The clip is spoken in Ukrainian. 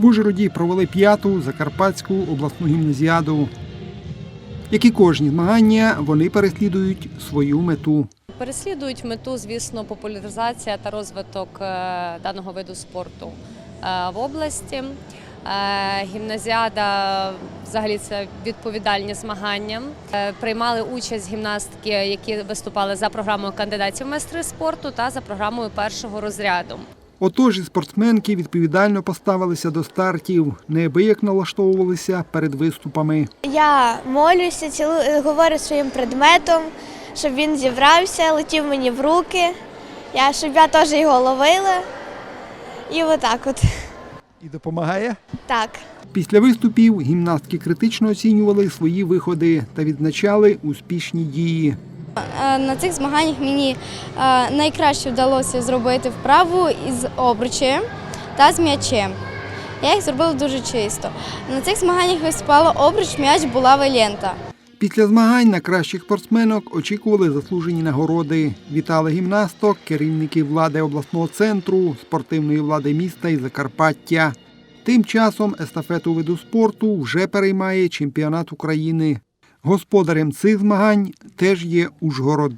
В Ужгороді провели п'яту Закарпатську обласну гімназіаду. Як і кожні змагання, вони переслідують свою мету. Переслідують мету, звісно, популяризація та розвиток е, даного виду спорту е, в області. Е, Гімназіада взагалі це відповідальні змагання. Приймали участь гімнастки, які виступали за програмою кандидатів майстри спорту та за програмою першого розряду. Отож, і спортсменки відповідально поставилися до стартів, неабияк налаштовувалися перед виступами. Я молюся, цілу, говорю своїм предметом, щоб він зібрався, летів мені в руки, я, щоб я теж його ловила. І отак от. І допомагає? Так. Після виступів гімнастки критично оцінювали свої виходи та відзначали успішні дії. Е, На цих змаганнях мені е, найкраще вдалося зробити вправу із обручем та з м'ячем. Я їх зробила дуже чисто. На цих змаганнях виступала обруч, м'яч, булава і лента. Після змагань на кращих спортсменок очікували заслужені нагороди. Вітали гімнасток, керівники влади обласного центру, спортивної влади міста і Закарпаття. Тим часом естафету виду спорту вже переймає чемпіонат України. Господарем цих змагань теж є Ужгород.